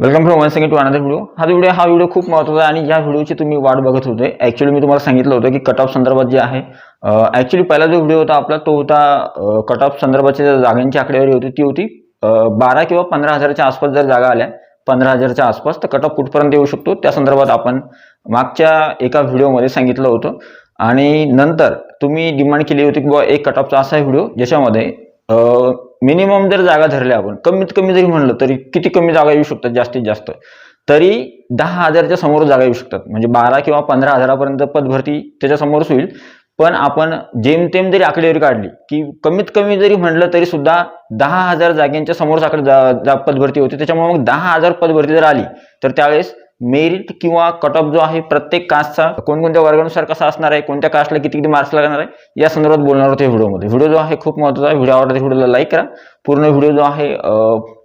Welcome from one second to another video हा video हा video खूप महत्त्वाचा आहे आणि या व्हिडिओची तुम्ही वाट बघत होते. ॲक्च्युली मी तुम्हाला सांगितलं होतं की कट ऑफ संदर्भात जे आहे ॲक्च्युली पहिला जो व्हिडिओ होता आपला तो होता कट ऑफ संदर्भाची जागांची आकडेवारी होती ती होती बारा किंवा पंधरा हजाराच्या आसपास जर जागा आल्या पंधरा हजारच्या आसपास तर कट ऑफ कुठपर्यंत येऊ शकतो? त्या संदर्भात आपण मागच्या एका व्हिडिओमध्ये सांगितलं होतं. आणि नंतर तुम्ही डिमांड केली होती की बाबा एक कट ऑफचा असा व्हिडिओ ज्याच्यामध्ये मिनिमम जर जागा धरल्या आपण कमीत कमी जरी म्हणलं तरी किती कमी जागा येऊ शकतात? जास्तीत जास्त. तरी दहा हजारच्या समोर जागा येऊ शकतात. म्हणजे बारा किंवा पंधरा हजारापर्यंत पदभरती त्याच्यासमोरच होईल. पण आपण जेमतेम जरी आकडेवारी काढली की कमीत कमी जरी म्हटलं तरी सुद्धा दहा हजार जागेंच्या समोरच आकडे जा, जा पदभरती होती. त्याच्यामुळे मग दहा हजार पदभरती जर आली तर त्यावेळेस मेरिट किंवा कट ऑफ जो आहे प्रत्येक कास्टचा कोणकोणत्या वर्गानुसार कसा असणार आहे कोणत्या कास्टला किती किती मार्क्स लागणार आहे या संदर्भात बोलणार होते व्हिडिओमध्ये. व्हिडिओ जो आहे खूप महत्त्वाचा आहे. व्हिडिओ आवडला व्हिडिओला लाईक करा. पूर्ण व्हिडिओ जो आहे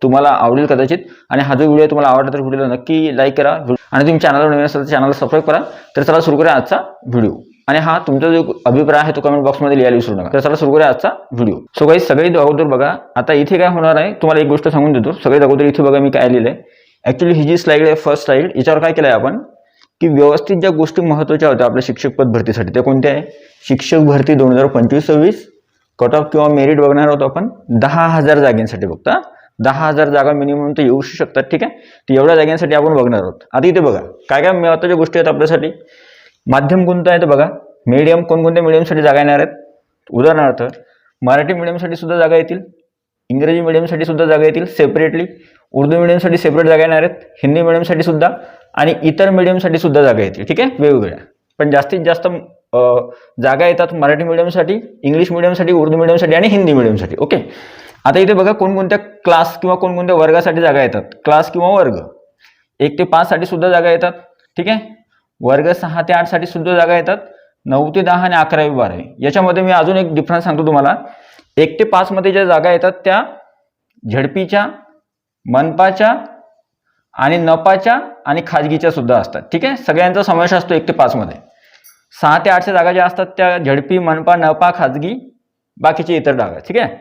तुम्हाला आवडेल कदाचित. आणि हा जो व्हिडिओ तुम्हाला आवडला तर व्हिडिओला नक्की लाईक करा. आणि तुम्ही चॅनलवर नवीन असेल तर चॅनलला सबस्क्राईब करा. तर चला सुरू करा आजचा व्हिडिओ. आणि हा तुमचा जो अभिप्राय आहे तो कमेंट बॉक्समध्ये लिहायला विसरू नका. तर चला सुरू करूया आजचा व्हिडिओ. सो काही अगोदर बघा आता इथे काय होणार आहे तुम्हाला एक गोष्ट सांगून देतो. सगळ्यात अगोदर इथे बघा मी काय लिहिलं आहे ॲक्च्युली ही जी स्लाईड आहे फर्स्ट स्लाईड याच्यावर काय केलं आहे आपण? की व्यवस्थित ज्या गोष्टी महत्त्वाच्या होत्या आपल्या शिक्षक पद भरतीसाठी त्या कोणत्या आहे? शिक्षक भरती दोन हजार पंचवीस सव्वीस कट ऑफ किंवा मेरिट बघणार आहोत आपण दहा हजार जागेंसाठी फक्त दहा हजार जागा मिनिमम तर येऊ शकतात ठीक आहे? तर एवढ्या जागांसाठी आपण बघणार आहोत. आता इथे बघा काय काय महत्त्वाच्या गोष्टी आहेत आपल्यासाठी? माध्यम कोणतं आहे तर बघा. मीडियम कोणकोणत्या मीडियमसाठी जागा येणार आहेत? उदाहरणार्थ मराठी मीडियमसाठी सुद्धा जागा येतील. इंग्रजी मीडियमसाठी सुद्धा जागा येतील सेपरेटली उर्दू मीडियमसाठी सेपरेट जागा येणार आहेत. हिंदी मीडियमसाठी सुद्धा. आणि इतर मीडियमसाठी सुद्धा जागा येतील. ठीक आहे? वेगवेगळ्या. पण जास्तीत जास्त जागा येतात मराठी मीडियमसाठी इंग्लिश मीडियमसाठी उर्दू मीडियमसाठी आणि हिंदी मीडियमसाठी ओके? आता इथे बघा कोणकोणत्या क्लास किंवा कोणकोणत्या वर्गासाठी जागा येतात. क्लास किंवा वर्ग. एक ते पाचसाठी सुद्धा जागा येतात. ठीक आहे? वर्ग सहा ते आठसाठी सुद्धा जागा येतात. नऊ ते दहा आणि अकरावी बारावी. याच्यामध्ये मी अजून एक डिफरन्स सांगतो तुम्हाला. एक ते पाचमध्ये ज्या जागा येतात त्या झडपीच्या मनपाच्या आणि नपाच्या आणि खाजगीच्या सुद्धा असतात. ठीक आहे? सगळ्यांचा समावेश असतो एक ते पाचमध्ये सहा ते आठच्या जागा ज्या असतात त्या झडपी मनपा नपा खाजगी बाकीचे इतर जागा. ठीक आहे?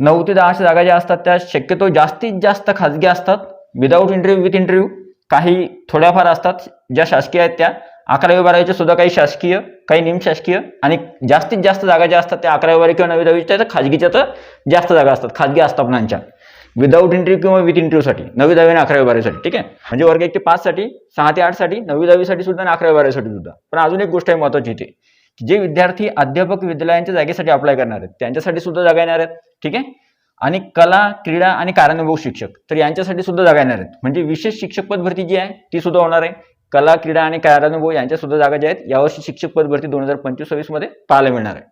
नऊ ते दहाच्या जागा ज्या असतात त्या शक्यतो जास्तीत जास्त खाजगी असतात. विदाऊट इंटरव्ह्यू विथ इंटरव्ह्यू काही थोड्याफार असतात. ज्या शासकीय आहेत त्या अकरावी बारावीच्या सुद्धा काही शासकीय काही निमशासकीय आणि जास्तीत जास्त जागा ज्या असतात त्या अकरावी बारावी किंवा नवी दहावीच्या तर खाजगीच्या तर जास्त जागा असतात खाजगी आस्थापनांच्या. विदाऊट इंटरव्ह्यू किंवा विथ इंटरव्ह्यूसाठी नवी दहावी आणि अकरावी बारावीसाठी ठीक आहे? म्हणजे वर्ग एक ते पाचसाठी सहा ते आठसाठी नवी दहावीसाठी सुद्धा आणि अकरावी बारावीसाठी सुद्धा. पण अजून एक गोष्ट आहे महत्त्वाची इथे जे विद्यार्थी अध्यापक विद्यालयांच्या जागेसाठी अप्लाय करणार आहेत त्यांच्यासाठी सुद्धा जागा येणार आहेत ठीक आहे? आणि कला क्रीडा आणि कार्यानुभव शिक्षक तर यांच्यासाठी सुद्धा जागा येणार आहेत. म्हणजे विशेष शिक्षक पद भरती जी आहे ती सुद्धा होणार आहे. कला क्रीडा आणि कार्यानुभव यांच्या सुद्धा जागा ज्या आहेत यावर्षी शिक्षक पद भरती दोन हजार पंचवीस सव्वीसमध्ये पाहायला मिळणार आहे.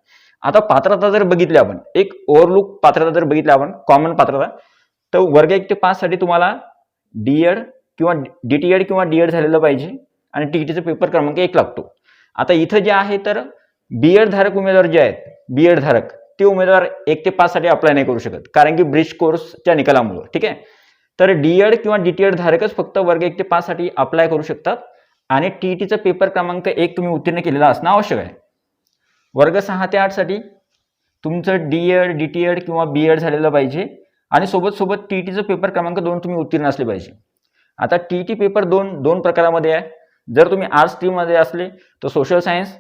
आता पात्रता जर बघितली आपण एक ओव्हरलुक पात्रता जर बघितली आपण कॉमन पात्रता तर वर्ग एक ते पाच साठी तुम्हाला डी एड किंवा डी टी एड किंवा डी एड झालेलं पाहिजे आणि टीटीचा पेपर क्रमांक एक लागतो. आता इथं जे आहे तर बीएड धारक उमेदवार जे आहेत बी एड धारक ते उमेदवार एक ते पाच साठी अप्लाय नाही करू शकत कारण की ब्रिज कोर्सच्या निकालामुळं ठीक आहे? तर डी एड किंवा डी टी एड धारकच फक्त वर्ग एक ते पाच साठी अप्लाय करू शकतात. आणि टी टीचा पेपर क्रमांक एक तुम्ही उत्तीर्ण केलेला असणं आवश्यक आहे. वर्ग सहा ते आठसाठी तुमचं D Ed D T Ed किंवा बी एड झालेलं पाहिजे. आणि सोबत सोबत टी टीचं पेपर क्रमांक दोन तुम्ही उत्तीर्ण असले पाहिजे. आता टी टी पेपर दोन दोन प्रकारामध्ये आहे. जर तुम्ही आर्ट्स स्ट्रीममध्ये असले तर सोशल सायन्स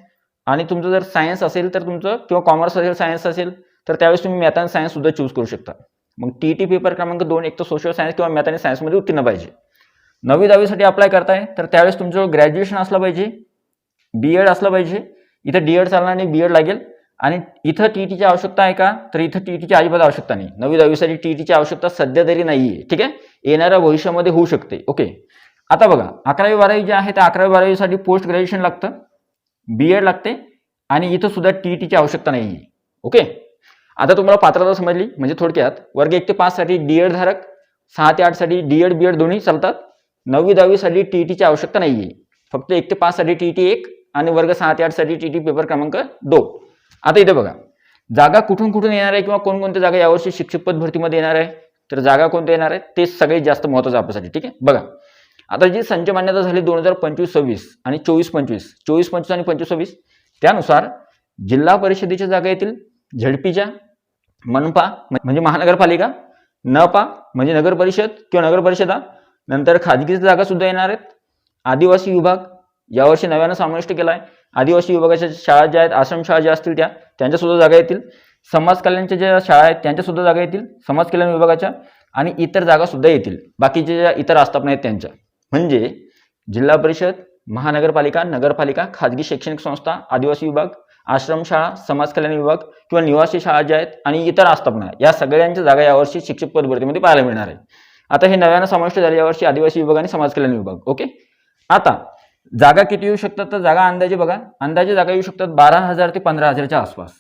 आणि तुमचं जर सायन्स असेल तर तुमचं किंवा कॉमर्स असेल सायन्स असेल तर त्यावेळेस तुम्ही मॅथ आणि सायन्ससुद्धा चूज करू शकता. मग टी टी पेपर क्रमांक दोन एक तर सोशल सायन्स किंवा मॅथ आणि सायन्समध्ये उत्तीर्ण पाहिजे. नवी दहावीसाठी अप्लाय करताय तर त्यावेळेस तुमचं ग्रॅज्युएशन असलं पाहिजे बी एड असलं पाहिजे इथं डी एड चालणार नाही बी एड लागेल. आणि इथं टी टीची आवश्यकता आहे का? तर इथं टी टीची अजिबात आवश्यकता नाही. नवी दहावीसाठी टी टीची आवश्यकता सध्या तरी नाही आहे ठीक आहे? येणाऱ्या भविष्यामध्ये होऊ शकते ओके आता बघा अकरावी बारावी जे आहे त्या अकरावी बारावीसाठी पोस्ट ग्रॅज्युएशन लागतं बी एड लागते आणि इथं सुद्धा टी टीची आवश्यकता नाही आहे ओके आता तुम्हाला पात्रता समजली? म्हणजे थोडक्यात वर्ग एक ते पाचसाठी डी एड धारक सहा ते आठसाठी डी एड बी एड दोन्ही चालतात. नववी दहावीसाठी टी टीची आवश्यकता नाही आहे फक्त एक ते पाचसाठी टी टी एक आणि वर्ग सहा ते आठसाठी टी टी पेपर क्रमांक दोन. आता इथे बघा. जागा कुठून कुठून येणार आहे किंवा कोणकोणत्या जागा यावर्षी शिक्षक पद भरतीमध्ये येणार आहे? तर जागा कोणत्या येणार आहे ते सगळ्यात जास्त महत्त्वाचं आपल्यासाठी ठीक आहे? बघा. आता जी संच मान्यता झाली दोन हजार पंचवीस सव्वीस आणि चोवीस पंचवीस चोवीस पंचवीस आणि पंचवीस सव्वीस त्यानुसार जिल्हा परिषदेच्या जागा येतील झडपीच्या मनपा म्हणजे महानगरपालिका नपा म्हणजे नगर परिषद किंवा नगर परिषदा नंतर खाजगी जागा सुद्धा येणार आहेत. आदिवासी विभाग यावर्षी नव्यानं समाविष्ट केला आहे आदिवासी विभागाच्या शाळा ज्या आहेत आश्रमशाळा ज्या असतील त्या त्यांच्या सुद्धा जागा येतील. समाज कल्याणच्या ज्या शाळा आहेत त्यांच्या सुद्धा जागा येतील. समाज कल्याण विभागाच्या आणि इतर जागा सुद्धा येतील. बाकीच्या ज्या इतर आस्थापना आहेत त्यांच्या. म्हणजे जिल्हा परिषद महानगरपालिका नगरपालिका खाजगी शैक्षणिक संस्था आदिवासी विभाग आश्रमशाळा समाज कल्याण विभाग किंवा निवासी शाळा ज्या आहेत आणि इतर आस्थापना या सगळ्यांच्या जागा यावर्षी शिक्षक पद भरतीमध्ये पाहायला मिळणार आहे आता हे नव्यानं समाविष्ट झाले यावर्षी आदिवासी विभाग आणि समाज कल्याण विभाग ओके? आता जागा किती येऊ शकतात? तर जागा अंदाजे बघा अंदाजे जागा येऊ शकतात बारा हजार ते पंधरा हजारच्या आसपास.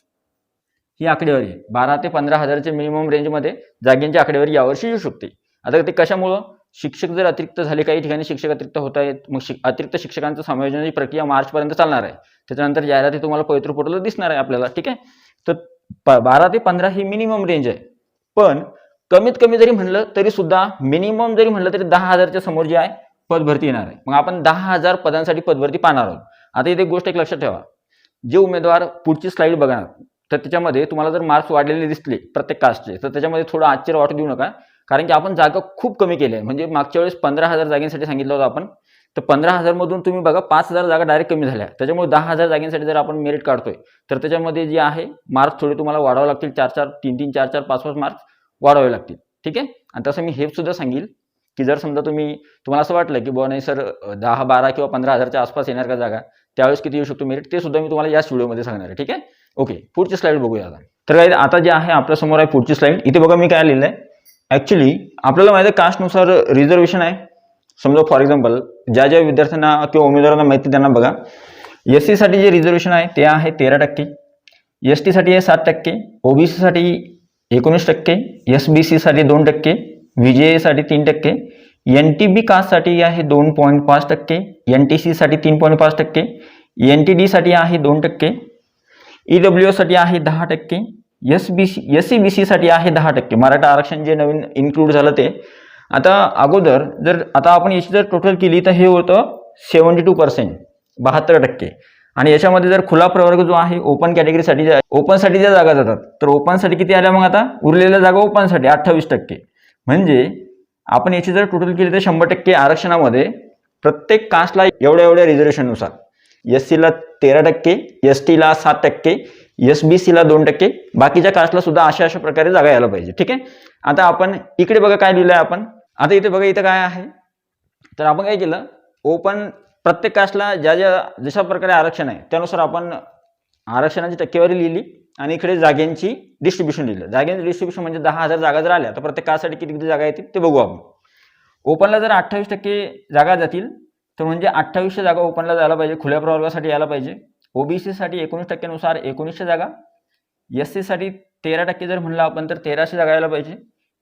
ही आकडेवारी आहे. बारा ते पंधरा हजारच्या मिनिमम रेंजमध्ये जागेंची आकडेवारी यावर्षी येऊ शकते. आता ते कशामुळं? शिक्षक जर अतिरिक्त झाले काही ठिकाणी शिक्षक अतिरिक्त होत आहेत मग शिक अतिरिक्त शिक्षकांचं समायोजनाची प्रक्रिया मार्चपर्यंत चालणार आहे. त्याच्यानंतर जाहिराती तुम्हाला पवित्र पोर्टलला दिसणार आहे आपल्याला ठीक आहे? तर प बारा ते पंधरा ही मिनिमम रेंज आहे. पण कमीत कमी जरी म्हणलं तरी सुद्धा मिनिमम जरी म्हणलं तरी दहा हजारच्या समोर जे आहे पदभरती येणार आहे. मग आपण दहा हजार पदांसाठी पदभरती पाहणार आहोत. आता इथे एक गोष्ट एक लक्षात ठेवा. जे उमेदवार पुढची स्लाईड बघणार तर त्याच्यामध्ये तुम्हाला जर मार्क्स वाढलेले दिसले प्रत्येक कास्टचे तर त्याच्यामध्ये थोडं आश्चर्य वाटू देऊ नका. कारण की आपण जागा खूप कमी केली आहे. म्हणजे मागच्या वेळेस पंधरा हजार जागेसाठी सांगितलं होतं आपण. तर पंधरा हजारमधून तुम्ही बघा पाच हजार जागा डायरेक्ट कमी झाल्या. त्याच्यामुळे दहा हजार जागेसाठी जर आपण मेरिट काढतोय तर त्याच्यामध्ये जे आहे मार्क्स थोडे तुम्हाला वाढावे लागतील. चार चार तीन तीन चार चार पाच पाच मार्क्स वाढवावे लागतील. ठीक आहे? आणि तसं मी हे सुद्धा सांगेल की जर समजा तुम्ही तुम्हाला असं वाटलं की बुवा नाही सर दहा बारा किंवा पंधरा हजारच्या आसपास येणार का जागा? त्यावेळेस किती येऊ शकतो मेरिट ते सुद्धा मी तुम्हाला याच व्हिडिओमध्ये सांगणार आहे. ठीक आहे? ओके पुढची स्लाईड बघूया आता. तर काय आता जे आहे आपल्यासमोर आहे पुढची स्लाईड इथे बघा मी काय लिहिलं आहे ॲक्च्युली आपल्याला माहिती आहे कास्टनुसार रिझर्वेशन आहे. समजा फॉर एक्झाम्पल ज्या ज्या विद्यार्थ्यांना किंवा उमेदवारांना माहिती त्यांना बघा. एस सीसाठी जे रिझर्वेशन आहे ते आहे तेरा टक्के. एस टीसाठी आहे सात टक्के. ओबीसीसाठी एकोणीस टक्के. एस बी सीसाठी दोन टक्के. व्ही जे एसाठी तीन टक्के. एन टी बी कास्टसाठी आहे दोन पॉईंट पाच टक्के. एन टी सीसाठी तीन पॉईंट पाच टक्के. एन टी डीसाठी आहे दोन टक्के. ई डब्ल्यू एसाठी आहे दहा टक्के. S B C S C B सीसाठी आहे दहा टक्के. मराठा आरक्षण जे नवीन इन्क्लूड झालं ते. आता अगोदर जर आता आपण याची जर टोटल केली तर हे होतं सेवन्टी टू पर्सेंट बहात्तर टक्के. आणि याच्यामध्ये जर खुला प्रवर्ग जो आहे ओपन कॅटेगरीसाठी ओपनसाठी ज्या जागा जातात तर ओपनसाठी किती आल्या मग आता? उरलेल्या जागा ओपनसाठी अठ्ठावीस टक्के. म्हणजे आपण याची जर टोटल केली तर शंभर टक्के आरक्षणामध्ये प्रत्येक कास्टला एवढ्या एवढ्या रिझर्वेशननुसार एस सीला तेरा टक्के एस टीला सात टक्के एस बी सीला दोन टक्के बाकीच्या कास्टला सुद्धा अशा अशा प्रकारे जागा यायला पाहिजे ठीक आहे? आता आपण इकडे बघा काय लिहिलं आहे आपण. आता इथे बघा इथं काय आहे? तर आपण काय केलं? ओपन प्रत्येक कास्टला ज्या ज्या जशा प्रकारे आरक्षण आहे त्यानुसार आपण आरक्षणाची टक्केवारी लिहिली आणि इकडे जागेंची डिस्ट्रीब्युशन लिहिलं. जागेंची डिस्ट्रीब्युशन म्हणजे दहा हजार जागा जर आल्या तर प्रत्येक कास्टसाठी किती किती जागा येतील ते बघू आपण. ओपनला जर अठ्ठावीस टक्के जागा जातील तर म्हणजे अठ्ठावीसशे जागा ओपनला जायला पाहिजे खुल्या प्रवर्गासाठी यायला पाहिजे. ओबीसीसाठी एकोणीस टक्क्यानुसार एकोणीसशे जागा एस सीसाठी तेरा टक्के जर म्हणलं आपण तर तेराशे जागा यायला पाहिजे.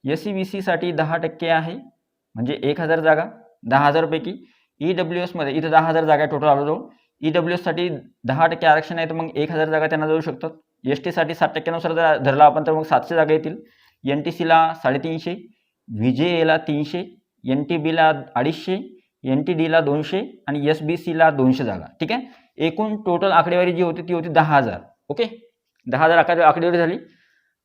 एस सी बी सीसाठी दहा टक्के आहे म्हणजे एक हजार जागा दहा हजारपैकी ई डब्ल्यू एसमध्ये इथं दहा हजार जागा टोटल आलो जाऊ. ई डब्ल्यू एससाठी दहा टक्के आरक्षण आहे तर मग एक हजार जागा त्यांना जाऊ शकतात. एस टीसाठी सात टक्क्यानुसार जर धरला आपण तर मग सातशे जागा येतील. एन टी सीला साडेतीनशे व्ही जे एला तीनशे एन टी बीला अडीचशे एन टी डीला दोनशे आणि एस बी सीला दोनशे जागा. ठीक आहे? एकूण टोटल आकडेवारी जी होती ती होती दहा हजार. ओके दहा हजार आकडे आकडेवारी झाली.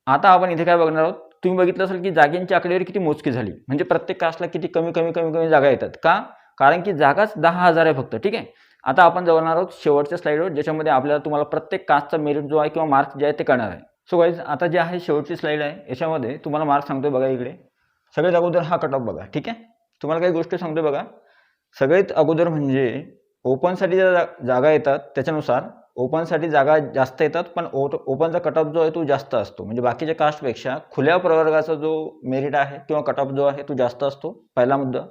आता आपण इथे काय बघणार आहोत? तुम्ही बघितलं असेल की जागेंची आकडेवारी किती मोजकी झाली. म्हणजे प्रत्येक कास्टला किती कमी कमी कमी कमी जागा येतात. का? कारण की जागाच दहा हजार आहे फक्त. ठीक आहे? आता आपण जवळणार आहोत शेवटच्या स्लाईडवर ज्याच्यामध्ये आपल्याला तुम्हाला प्रत्येक कास्टचा मेरिट जो आहे किंवा मार्क्स जे आहे ते करणार आहे. सो गाईज आता जे आहे शेवटची स्लाईड आहे याच्यामध्ये तुम्हाला मार्क्स सांगतोय बघा इकडे. सगळ्यात अगोदर हा कट ऑफ बघा. ठीक आहे? तुम्हाला काही गोष्टी सांगतोय बघा. सगळ्यात अगोदर म्हणजे ओपनसाठी ज्या जा- जागा येतात त्याच्यानुसार ओपनसाठी जागा जास्त येतात पण ओ ओपनचा कट ऑफ जो आहे तो जास्त असतो. म्हणजे बाकीच्या कास्टपेक्षा खुल्या प्रवर्गाचा जो मेरिट आहे किंवा कट ऑफ जो आहे तो जास्त असतो पहिला मुद्दा.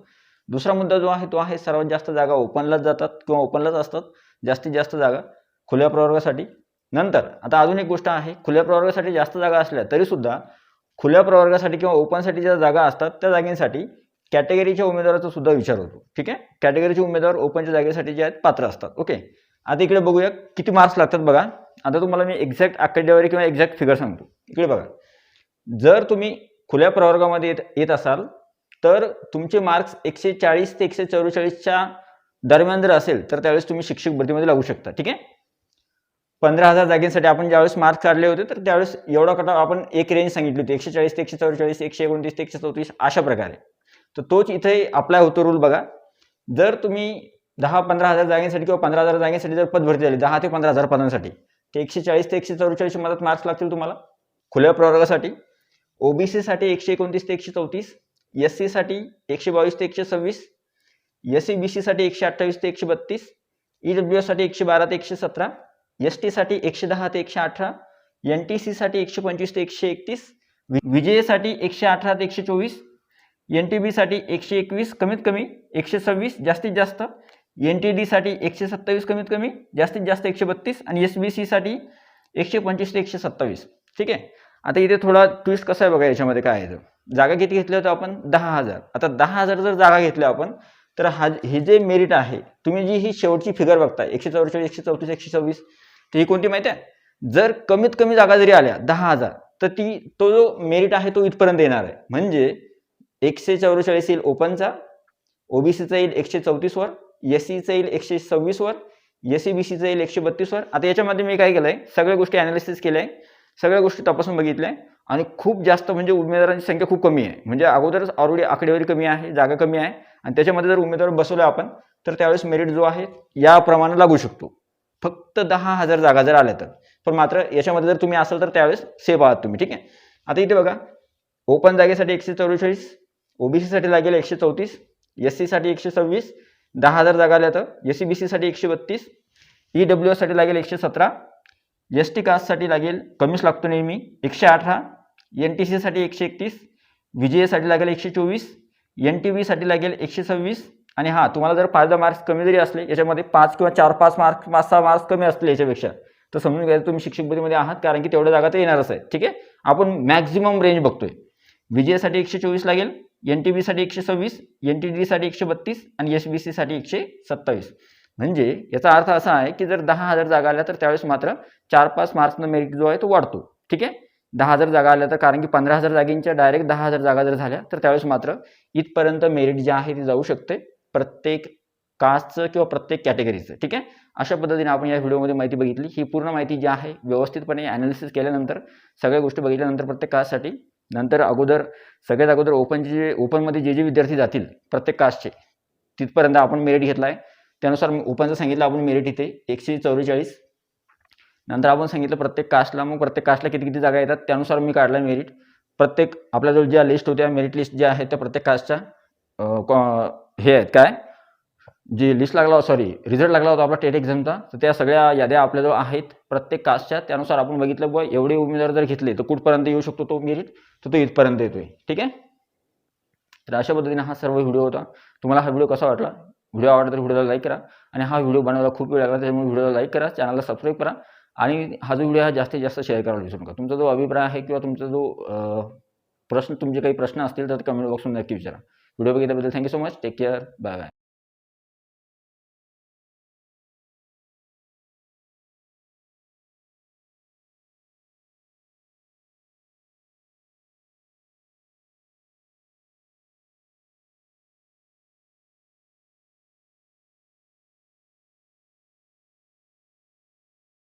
दुसरा मुद्दा जो आहे तो आहे सर्वात जास्त जागा ओपनलाच जातात किंवा ओपनलाच असतात जास्तीत जास्त जागा खुल्या प्रवर्गासाठी. नंतर आता अजून एक गोष्ट आहे खुल्या प्रवर्गासाठी जास्त जागा असल्या तरीसुद्धा खुल्या प्रवर्गासाठी किंवा ओपनसाठी ज्या जागा असतात त्या जागेसाठी कॅटेगरीच्या उमेदवाराचा सुद्धा विचार होतो. ठीक आहे? कॅटेगरीचे उमेदवार ओपनच्या जागेसाठी जे आहेत पात्र असतात. ओके? आता इकडे बघूया किती मार्क्स लागतात बघा. आता तुम्हाला मी एक्झॅक्ट आकडेवारी किंवा एक्झॅक्ट फिगर सांगतो. इकडे बघा. जर तुम्ही खुल्या प्रवर्गामध्ये येत येत असाल तर तुमचे मार्क्स एकशे चाळीस ते एकशे चौवेचाळीसच्या दरम्यान जर असेल तर त्यावेळेस तुम्ही शिक्षक भरतीमध्ये लागू शकता. ठीक आहे? पंधरा हजार जागेसाठी आपण ज्यावेळेस मार्क्स काढले होते तर त्यावेळेस एवढा कटा आपण एक रेंज सांगितली होती. एकशे चाळीस ते एकशे चौवेचाळीस एकशे एकोणतीस ते एकशे चौतीस अशा प्रकारे. तर तोच इथे अप्लाय होतो रूल बघा. जर तुम्ही दहा पंधरा हजार जागेसाठी किंवा पंधरा हजार जागेसाठी जर पद भरती झाली दहा ते पंधरा हजार पदांसाठी ते एकशे चाळीस ते एकशे चौवेचाळीस मदत मार्क्स लागतील तुम्हाला. खुल्या प्रवर्गासाठी ओबीसीसाठी एकशे एकोणतीस ते एकशे चौतीस एस सीसाठी एकशे बावीस ते एकशे सव्वीस एस सी बी सीसाठी एकशे अठ्ठावीस ते एकशे बत्तीस ई डब्ल्यू एससाठी एकशे बारा ते एकशे सतरा एस टीसाठी एकशे दहा ते एकशे अठरा एन टी सीसाठी एकशे पंचवीस ते एकशे एकतीस विजयसाठी एकशे अठरा ते एकशे चोवीस एन टी बीसाठी एकशे एकवीस कमीत कमी एकशे सव्वीस जास्तीत जास्त. एन टी डीसाठी एकशे सत्तावीस कमीत कमी जास्तीत जास्त एकशे बत्तीस आणि एस बी सीसाठी एकशे पंचवीस ते एकशे सत्तावीस ठीक आहे? आता इथे थोडा ट्विस्ट कसा आहे बघा याच्यामध्ये काय आहे. तर. जागा किती घेतल्या होत्या आपण? दहा हजार. आता दहा हजार जर जागा घेतल्या आपण तर हा हे जे मेरिट आहे तुम्ही जी ही शेवटची फिगर बघताय एकशे चौवेचाळीस एकशे चौतीस एकशे सव्वीस तर ही कोणती माहिती आहे? जर कमीत कमी जागा जरी आल्या दहा हजार तर ती तो जो मेरिट आहे तो इथपर्यंत येणार आहे. म्हणजे एकशे चौवेचाळीस येईल ओपनचा ओबीसीचा येईल एकशे चौतीसवर एस सीचा येईल एकशे सव्वीसवर एस सी बी सीचा येईल एकशे बत्तीसवर. आता याच्यामध्ये मी काय केलं आहे सगळ्या गोष्टी अनालिसिस केल्या आहे सगळ्या गोष्टी तपासून बघितल्या आणि खूप जास्त म्हणजे उमेदवारांची संख्या खूप कमी आहे. म्हणजे अगोदरच ऑलरेडी आकडेवारी कमी आहे जागा कमी आहे आणि त्याच्यामध्ये जर उमेदवार बसवलं आपण तर त्यावेळेस मेरिट जो आहे याप्रमाणे लागू शकतो. फक्त दहा हजार जागा जर आल्या तर. पण मात्र याच्यामध्ये जर तुम्ही असाल तर त्यावेळेस सेफ आहात तुम्ही ठीक आहे? आता इथे बघा ओपन जागेसाठी एकशे चौवेचाळीस ओबीसीसाठी लागेल एकशे चौतीस एस सीसाठी एकशे सव्वीस दहा हजार जागा आल्या तर. एस सी बी सीसाठी एकशे बत्तीस ई डब्ल्यू एससाठी लागेल एकशे सतरा एस टी कास्टसाठी लागेल कमीच लागतो नेहमी एकशे अठरा एन टी सीसाठी एकशे एकतीस विजयसाठी लागेल एकशे चोवीस एन टी बीसाठी लागेल एकशे सव्वीस. आणि हां तुम्हाला जर पाच दहा मार्क्स कमी जरी असले याच्यामध्ये पाच किंवा चार पाच मार्क्स पाच सहा मार्क्स कमी असले याच्यापेक्षा तर समजून घ्यायचं तुम्ही शिक्षक भरतीमध्ये आहात कारण की तेवढ्या जागा तर येणारच आहे ठीक आहे? आपण मॅक्झिमम रेंज बघतोय. विजयसाठी एकशे चोवीस लागेल एन टी बीसाठी एकशे सव्वीस एन टी डीसाठी एकशे बत्तीस आणि एस बी सीसाठी एकशे सत्तावीस. म्हणजे याचा अर्थ असा आहे की जर दहा हजार जागा आल्या तर त्यावेळेस मात्र चार पाच मार्क्सनं मेरिट जो आहे तो वाढतो. ठीक आहे? दहा हजार जागा आल्या तर कारण की पंधरा हजार जागेंच्या डायरेक्ट दहा हजार जागा जर झाल्या तर त्यावेळेस मात्र इथपर्यंत मेरिट जे आहे ते जाऊ शकते प्रत्येक कास्टचं किंवा प्रत्येक कॅटेगरीचं. ठीक आहे? अशा पद्धतीने आपण या व्हिडिओमध्ये माहिती बघितली. ही पूर्ण माहिती जी आहे व्यवस्थितपणे ॲनालिसिस केल्यानंतर सगळ्या गोष्टी बघितल्यानंतर प्रत्येक कास्टसाठी नंतर अगोदर सगळ्यात अगोदर ओपनचे जे ओपनमध्ये जे जे विद्यार्थी जातील प्रत्येक कास्टचे तिथपर्यंत आपण मेरिट घेतला आहे त्यानुसार ओपनचं सांगितलं आपण मेरिट इथे एकशे चौवेचाळीस नंतर आपण सांगितलं प्रत्येक कास्टला मग प्रत्येक कास्टला किती किती जागा येतात त्यानुसार मी काढला मेरिट प्रत्येक आपल्याजवळ ज्या लिस्ट होत्या मेरिट लिस्ट ज्या आहेत त्या प्रत्येक कास्टच्या हे आहेत काय? जी लिस्ट लागला सॉरी रिझल्ट लागला होता आपला टेट एक्झामचा तर त्या सगळ्या याद्या आपल्याजवळ आहेत. प्रत्येक कास्टच्या त्यानुसार आपण बघितलं बुवा एवढे उमेदवार जर घेतले तर कुठपर्यंत येऊ शकतो तो मेरिट तर तो इथपर्यंत येतोय. ठीक आहे? तर अशा पद्धतीने हा सर्व व्हिडिओ होता. तुम्हाला हा व्हिडिओ कसा वाटला? व्हिडिओ आवडला तर व्हिडिओला लाईक करा. आणि हा व्हिडिओ बनवायला खूप वेळ लागला त्यामुळे व्हिडिओला लाईक करा. चॅनलला सबस्क्राईब करा. आणि हा जो व्हिडिओ हा जास्तीत जास्त शेअर करायला विसरू नका. तुमचा जो अभिप्राय आहे किंवा तुमचा जो प्रश्न तुमचे काही प्रश्न असतील तर कमेंट बॉक्समध्ये नक्की विचारा. Video बघितल्याबद्दल thank you so much take care bye bye